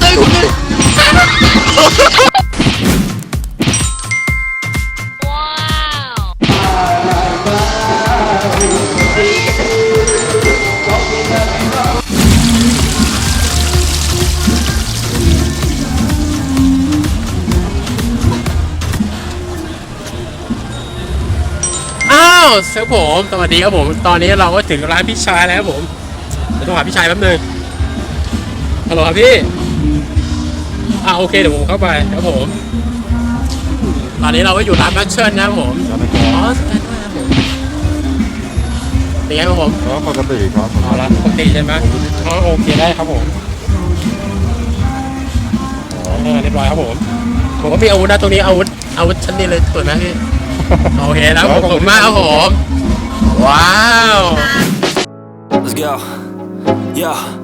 เต้ยหูเต้ยอ้าวครับผมสวัสดีครับผม ตอนนี้เราก็ถึงร้านพี่ชายแล้วครับผมเดี๋ยวต้องหาพี่ชายแป๊บนึงฮัลโหลครับพี่ อ่าโอเคเดี๋ยวผมเข้าไปครับผม ตอนนี้เราก็อยู่ร้านแบชเชิญนะครับผมอ๋อสแกนด้วยครับผมเป็นไงครับผมก็ปกติครับเอาละปกติใช่ไหมอ๋อโอเคได้ครับผมอ๋อเรียบร้อยครับผมผมก็มีอาวุธนะตรงนี้อาวุธอาวุธชั้นนี้เลยสวยไหมพี่โอเคนะผมขอบคุณมากครับผมว้าว Let's go. Yeah.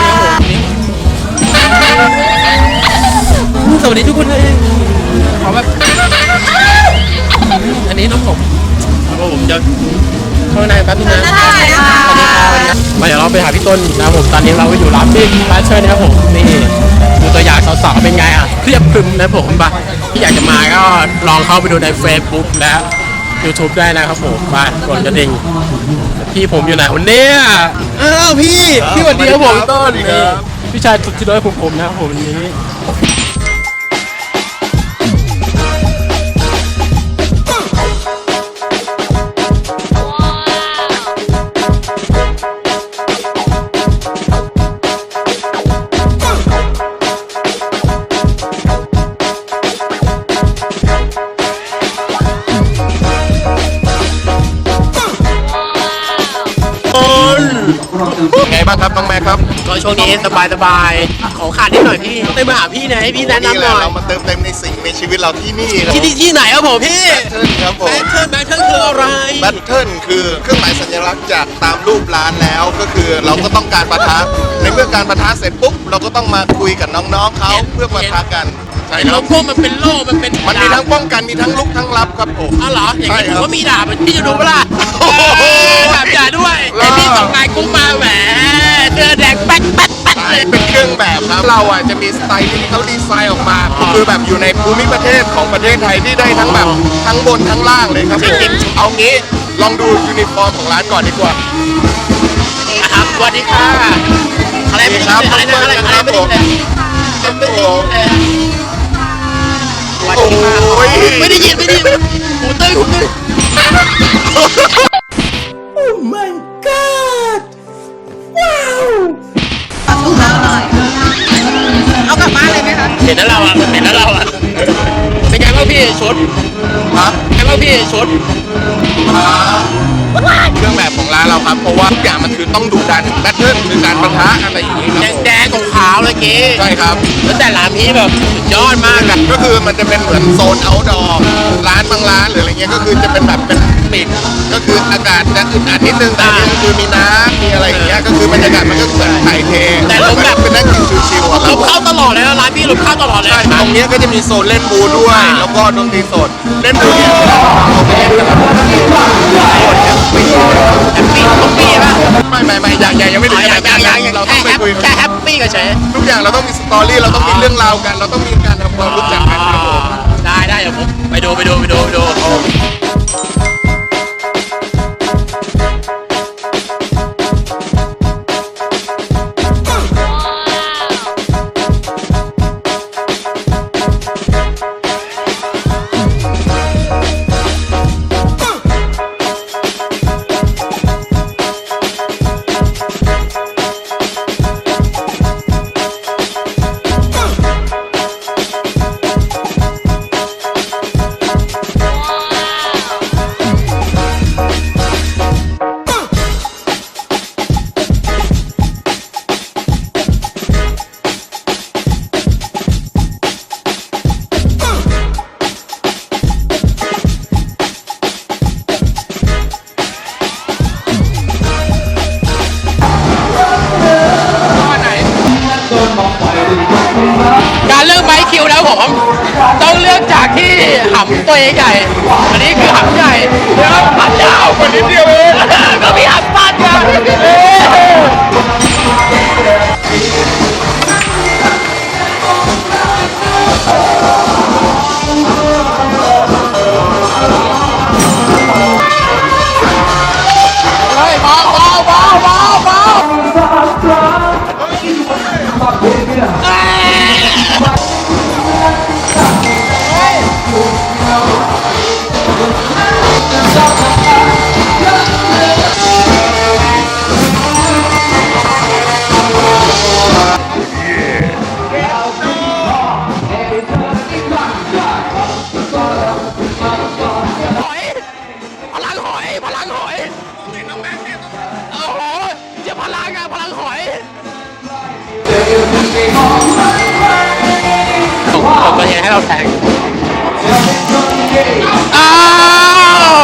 วัสดีครับสวัสดีทุกคนครับผมสวัสดีทุกคนเลยขอแบบอันนี้น้องผมครับผมจะเข้าในแป๊บนึงนะสวัสดีครับมาเดี๋ยวเราไปหาพี่ต้นนะครับผมตอนนี้เราก็อยู่ร้านพี่ร้านเชิญนะครับผมนี่ดูตัวอย่างสาวๆเป็นไงอะเครียบพรึมนะครับผมปะที่อยากจะมาก็ลองเข้าไปดูใน Facebook และ YouTube ได้นะครับผมมากดกระดิ่งพี่ผมอยู่ไหนวันนี้อ้าวพี่พี่สวัสดีครับผมต้นนี่พี่ชายสุดที่ร้อยของผมนะครับผมวันนี้ายสบายๆขอขาดนิดหน่อยพี่เต้ยมาหาพี่หน่อยให้พี่แนะนี่นำแหหละน่อยเรามาเติมเต็มในสิ่งในชีวิตเราที่นี่ครับที่นี่ที่ไหนครับผมพี่เทิร์นครับผแบมทเทิลแบทเทิลคืออะไรแบทเทิลคือเครื่องหมายสัญลักษณ์จากตามรูปร้านแล้วก็คือเราก็ต้องการปะทะในเมื่อการปะทะเสร็จปุ๊บเราก็ต้องมาคุยกับน้องๆเขาเพื่อปะทะกันใช่คแล้รัวบพวกมันเป็นโล่มันเป็นมันมีทั้งป้องกันมีทั้งลุกทั้งรับครับผมอ้าวเหรออย่างใช่นี้คผรัมบก็มีดาบพี่จะดูปะล่ะโอ้โหเออดาบใหญ่ด้วยไอพี่ส่งลายกุ้งมาแหมเสื้อแดงแป๊ดแป๊ดแป๊ดใช่ เลยเป็นเครื่องแบบครับเราอะจะมีสไตล์ที่เขาดีไซน์ออกมา คือแบบอยู่ในภูมิประเทศของประเทศไทยที่ได้ทั้งแบบทั้งบนทั้งล่างเลยครับผมเอางี้ลองดูยูนิฟอร์มของร้านก่อนดีกว่าครับสวัสดีค่ะอะไรไม่ได้ยินเลยอะไรนะอะไรอะไรไม่ได้ยินเลยไม่ได้ยินเลยสวัสดีค่ะโอ้ยไม่ได้ยินไม่ได้ยินหูเต้ยหูเต้ย หมคะเห็นแล้วเราอะเห็นแล้วเราอะเป็นไงบ้างพี่ชุดครับเป็นไงบ้างพี่ชุดเครื่องแบบของร้านเราครับ เพราะว่าทุกอย่างมันคือต้องดูดันแบทเทิลคือการปะทะอะไรอย่างนี้ครับผมแดงๆของ ขาวๆเลยเก๋ใช่ครับ แล้วแต่ร้านพี่แบบสุดยอดมากอะก็คือมันจะเป็นเหมือนโซนเอาดอร์ร้านบางร้านหรืออะไรเงี้ยก็คือจะเป็นแบบเป็นปิด ก็คืออากาศจะอึดอัดนิดนึงแต่อันนี่ก็คือมีน้ำมีอะไรอย่างเงี้ยก็คือบรรยากาศมันก็เหมือนถ่ายเทแต่ลมแบบ เป็นนั่งกินชิวๆอะคลรับมเข้าตลอดเลยนะร้านพี่ลมเข้าตลอดเลยใช่ตรงเนี้ยก็จะมีโซนเล่นบูด้วย แล้วก็ดนตรีสดเล่นบูเนี่ยแฮปปี้ทุกปีป่ะไม่ไม่ไม่ยังยังยังไม่ถึงยังยังยังยังเราต้แค่องไปแฮปคุยแค่แฮป ปี้ก็เฉยทุกอย่างเราต้องมีสตอรี่เราต้องมีเรื่องราวกัน เราต้องมีการทำความรู้จักกันครับผม ได้ได้เดี๋ยวผมไปดูไปดูไปดูไปดูำตัวใหญ่ๆอันนี้คือหำใหญ่นะครับหำยาวกว่านิดเดียวเองก็มีหำสั้นนะเอ้ยเตกตกตัวเองให้เราแทงอ้าว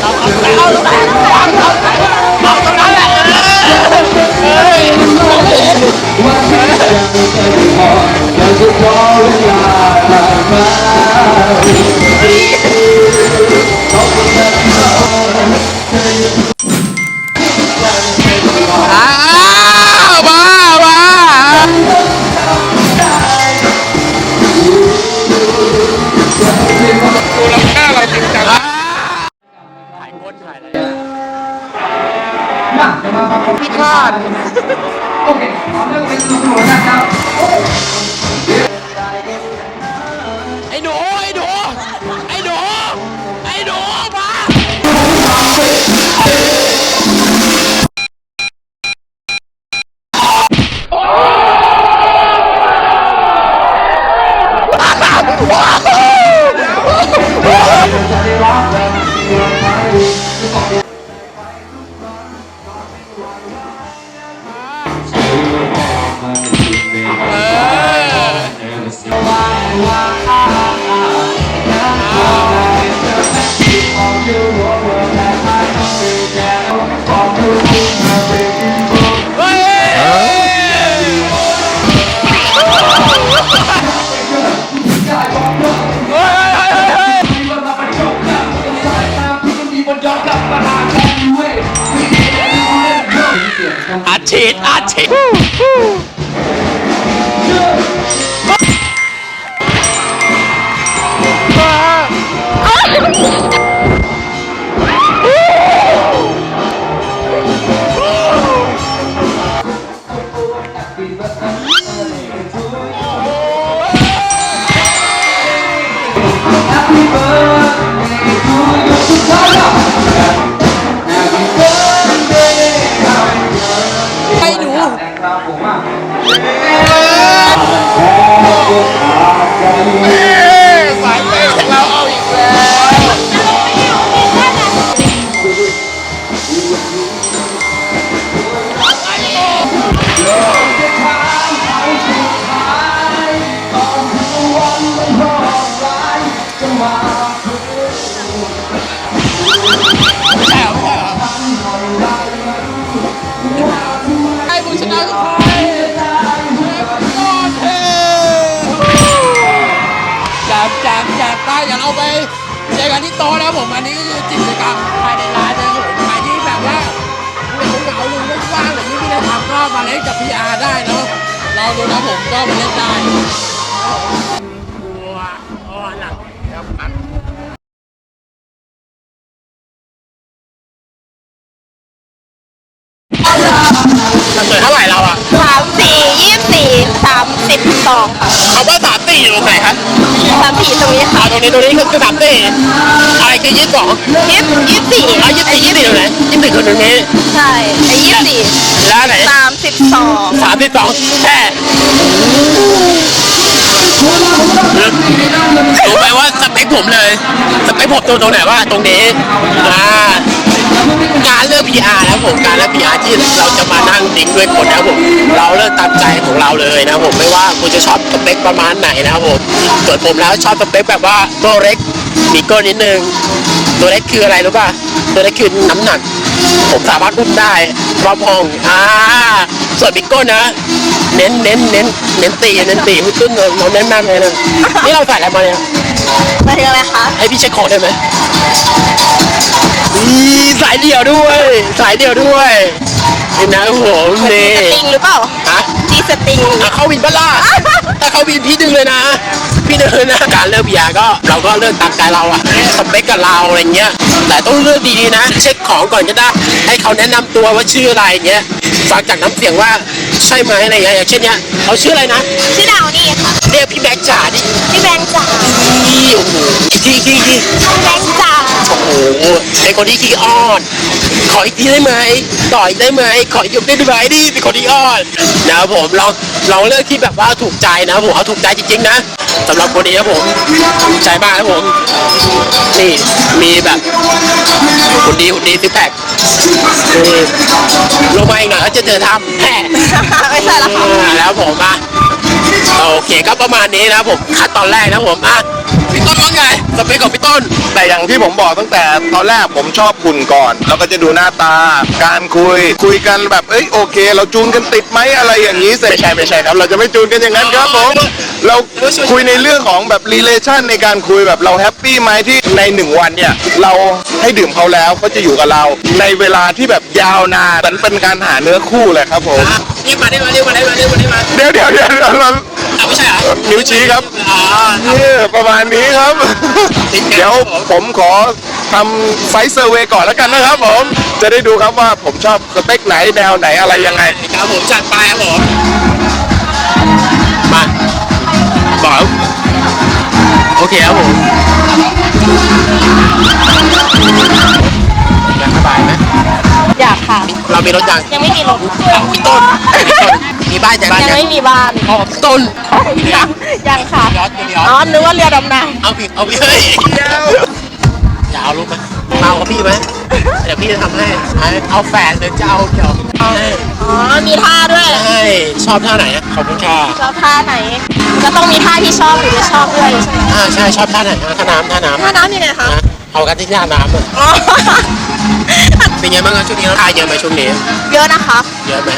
เอาเอาเอาตรงนั้นเอาตรงนั้นแห อาชีะเราดูนะผมก็มาเล่นได้ สิบสองค่ะคำว่าสามตีอยู่ตรงไหนครับสามสี่ตรงนี้ค่ะอ่าตรงนี้ตรงนี้คือสามตีอะไรคือยี่สิบสองยี่สิบยี่สิบสี่อะยี่สิบสี่ยี่สิบสี่ตรงไหนยี่สิบสี่คือตรงนี้ ใช่ไอ้ยี่สิบสี่แล้วไหนสามสิบสองสามสิบสองแค่รู้ไหมว่าสเปคผมเลย สเปคผมตรงตรงไหนว่าตรงนี้อ่า การเลือก PR นะครับผมการเลือก PR ที่เราจะมานั่งดิ้งด้วยคนนะครับผมเราเลือกตามใจของเราเลยนะครับผมไม่ว่าคุณจะชอบสเปคประมาณไหนนะครับผมส่วนผมแล้วชอบสเปคแบบว่าตัวเล็กมีก้นนิดนึงตัวเล็กคืออะไรรู้ป่ะตัวเล็กคือน้ำหนัก ผมสามารถอุ้มได้รอบห้องอ่าส่วนบิ๊กโก้นะ เน้นเน้นเน้นเน้นตีเน้นตีพี่ตุ้นเราเน้นมากเลยนะนี่เราใส่อะไรมาเนี่ยหมายถึงอะไรคะให้พี่เช็คของได้ไหม อีสายเดี่ยวด้วย สายเดี่ยวด้วยนี่นะผมนี่สติงหรือเปล่าฮะ จีสติงอะเข้าวินบ้าล่าถ้าเข้าวินพี่ดึงเลยนะ พี่ดึงเลยนะ การเลือกเบียร์ก็เราก็เลือกตามใจเราอะสเปคกับเราอะไรเงี้ย แต่ต้องเลือกดีๆนะ เช็คของก่อนก็ได้ ให้เขาแนะนำตัวว่าชื่ออะไรเงี้ยฟังจากน้ำเสียงว่าใช่ไหมอะไรเงี้ยอย่างเช่นเนี้ยเขาชื่ออะไรนะ ชื่อดาวนี่ค่ะเรียกพี่แบ็กจ๋าดิพี่แบงค์จ๋าพี่โอ้โหขี้ขี้ขี้พี่แบงค์จ๋าโอ้โหเป็นคนที่ขี้อ้อน ขออีกทีได้ไหมต่ออีกได้ไหมขออีกได้ไหมนี่เป็นคนที่อ้อนนะครับผมลองลองเลือกที่แบบว่าถูกใจนะครับผมเอาถูกใจจริงๆนะสำหรับคนนี้ครับผมถูกใจมากครับผมนี่มีแบบคนดีคนดีซิแพคนี่ลงมาอีกหน่อยก็จะเจอทำแห่ไม่ใช่ละค่ะอ่าแล้วผมอะโอเคก็ประมาณนี้นะครับผมคัดตอนแรกนะครับผมอะพี่ต้นว่าไงสเปคของพี่ต้น แต่อย่างที่ผมบอกตั้งแต่ตอนแรกผมชอบคุณก่อนเราก็จะดูหน้าตา การคุย คุยกันแบบเอ้ยโอเค เราจูนกันติดไหมอะไรอย่างนี้เสร็จไม่ใช่ไม่ใช่ครับ เราจะไม่จูนกันอย่างนั้นครับผมเราคุยในเรื่องของแบบ relation ในการคุยแบบเราแฮปปี้ไหมที่ในหนึ่งวันเนี่ยเราให้ดื่มเขาแล้วเขาจะอยู่กับเรา ในเวลาที่แบบยาวนานมันเป็นการหาเนื้อคู่เลยครับผมอะเรียกมาเรียกมาเรียกมาเรียกมาเรียกมาเรียกมาเดี๋ยวเดี๋ยวเดี๋ยวเราเอาไม่ใช่เหรอ นิ้วชี้ครับอ๋อนี่ประมาณนี้ครับติดกันเดี๋ยวผมขอทำไซส์เซอร์เวย์ก่อนแล้วกันนะครับผม จะได้ดูครับว่าผมชอบสเปคไหนแนวไหนอะไรยังไง ครับผมจัดไปครับผมมาบอกโอเคครับผมอยากสบายไหมอยากค่ะ เรามีรถยังยังไม่มีรถค่ะเอาพี่ต้นพี่ต้นมีบ้านยังยังไม่มีบ้านอ๋อพี่ต้นยังยังค่ะยอดยอดอ๋อนึกว่าเรือดำน้เอาพี่เอาพี่เฮ้ยอย่าเอาลูกไหมมาเอากับพี่ไหมเดี๋ยวพี่จะทำให้เอาแฟนหรือจะเอาเดี๋ยวให้ำอ๋อมีท่าด้วยใช่ชอบท่าไหนอะขอบคุณค่ะชอบท่าไหนก็ต้องมีท่าที่ชอบหรือไม่ชอบด้วยใช่ไหมอ่าใช่ชอบท่าไหนอะท่าน้ำท่าน้ำท่าน้ำยังไงคะนะเอากันที่ท่าน้ำอะอ๋อ เป็นไงบ้างครับช่วงนี้ราคาเยอะไหมช่วงนี้ เยอะนะคะ เยอะไหม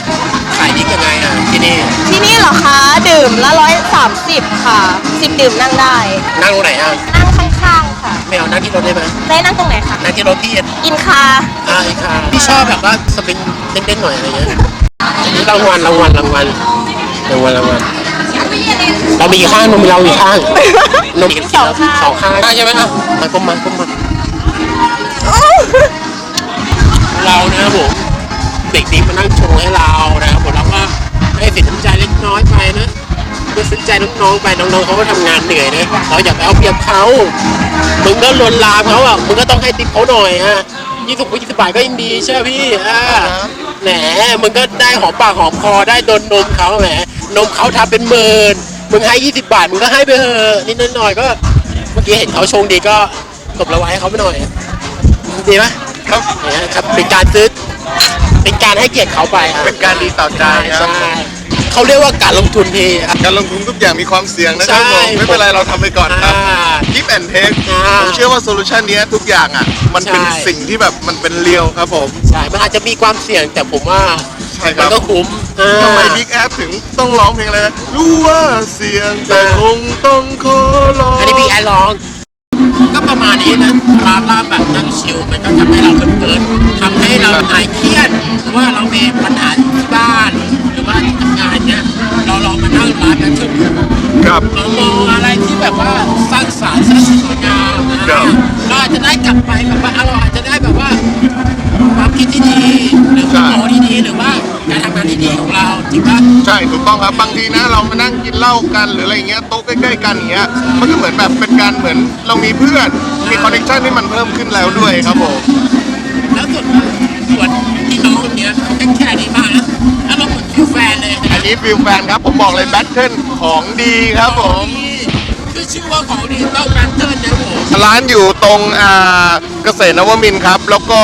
ขายดียังไงอะที่นี่ ที่นี่เหรอคะ ดื่มละร้อยสามสิบค่ะสิบดื่มนั่งได้ นั่งตรงไหนอะ นั่งข้างๆค่ะ ไม่เอานั่งที่รถได้ไหมได้นั่งตรงไหนคะนั่งที่รถพี่อะอินคาอ่าอีกค่ะพี่ชอบแบบว่าสปริงเด้งๆหน่อยอะไรเงี้ยรางวัลรางวัลรางวัลรางวัลรางวัลเรามีกี่ข้างนมมีเรากี่ข้างนมสองข้างสองข้างใช่ไหมอะมาก้มมาก้ม เรานะครับผมเด็กนี้มานั่งชงให้เรานะครับผมแล้วก็ให้สินน้ำใจเล็กน้อยไปนะเพื่อสินใจน้องๆไปน้องๆเขาก็ทำงานเหนื่อยนะเราอย่าไปเอาเปรียบเขามึงก็ลวนลามเขาอะมึงก็ต้องให้ติ๊กเขาหน่อยอะยี่สิบยี่สิบบาทก็ยังดีใช่ไหมพี่อ่าแหมมึงก็ได้หอมปากหอมคอได้โดนนมเขาแหมนมเขาทำเป็นหมื่นมึงให้ยี่สิบบาทมึงก็ให้ไปเถอะนิดหน่อยก็ เมื่อกี้เห็นเขาชงดีก็กดระไว้ให้เขาไปหน่อยดีไหม ครับเนี่ยครับเป็นการซื้อเป็นการให้เกียรติเขาไปอะเป็นการดีต่อใจครับใช่เขาเรียกว่าการลงทุนพี่ครับ การลงทุนทุกอย่างมีความเสี่ยงนะครับใช่ ผมไม่เป็นไรเราทำไปก่อนครับ อ่าทิปแอนเทคอ่าผมเชื่อว่าโซลูชันนี้ยทุกอย่างอะ มันเป็นใช่ สิ่งที่แบบมันเป็นเรียวครับผม ใช่มันอาจจะมีความเสี่ยงแต่ผมว่าใช่คมัรับนก็คุ้มอ่า ทำไมบิ๊กแอถึงต้องร้องเพลงอะไรนะรู้ว่าเสี่ยงแต่คงต้องขอร้องอันนี้พี่แอนร้อง ก็ประมาณนี้นะลาลาแบบนั่งชิลมันก็ทำให้เราเกินๆทำให้เราหายเครียดหรือว่าเรามีปัญหาที่บ้าน หรือว่าที่ทำงานเนี้ยเราลองมานั่งร้านกันชั่วโมงครับ เรามองอะไรที่แบบว่าสร้างสรรค์สร้างสรรค์สวยงามนะครับ เราอาจจะได้กลับไปแบบว่าเราอา ความคิดที่ดีหรือความโตที่ดีหรือว่าการทำงานที่ดีของเราจริงปะใช่ถูกต้องครับบางทีนะเรามานั่งกินเหล้ากันหรืออะไรเงี้ยโต๊ะใกล้ๆกันอย่างเงี้ยมันก็เหมือนแบบเป็นการเหมือนเรามีเพื่อนมีคอนเนคชั่นที่มันเพิ่มขึ้นแล้วด้วยครับผมแล้วส่วนส่วนที่น้องคนเนี้ยเขาแค่แค่นี้มากนะแล้วเราเหมือนฟิลแฟนเลยอันนี้ฟิลแฟนครับผมบอกเลยแบทเทิลของดีครับผมคือชื่อว่าของดีต้องการเทิร์นนะผมร้านอยู่ตรงอ่าเกษตรนวมินทร์ครับ แล้วก็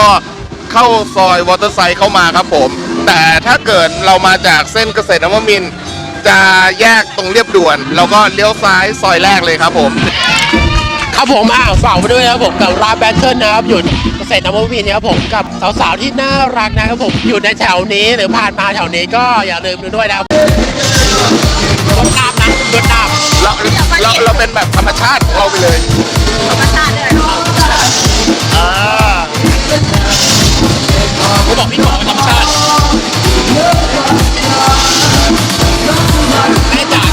เข้าซอยวอเตอร์ไซค์เข้ามาครับผม แต่ถ้าเกิดเรามาจากเส้นเกษตรนวมินทร์จะแยกตรงเรียบด่วน แล้วก็เลี้ยวซ้ายซอยแรกเลยครับผม ครับผมอ่าฝากไปด้วยนะครับผมกับร้านแบทเทิลนะครับอยู่เกษษตรนวมินทร์นะครับผมกับสาวๆที่น่ารักนะครับผมอยู่ในแถวนี้หรือผ่านมาแถวนี้ก็อย่าลืมดูด้วยนะครับรถน้ำนะรถน้ำเราเราเราเป็นแบบธรรมชาติของเราไปเลย ธรรมชาติเลยอ่า ผมบอกพี่หมอกว่าธรรมชาติแม่จ๋าย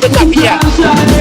Tetapi.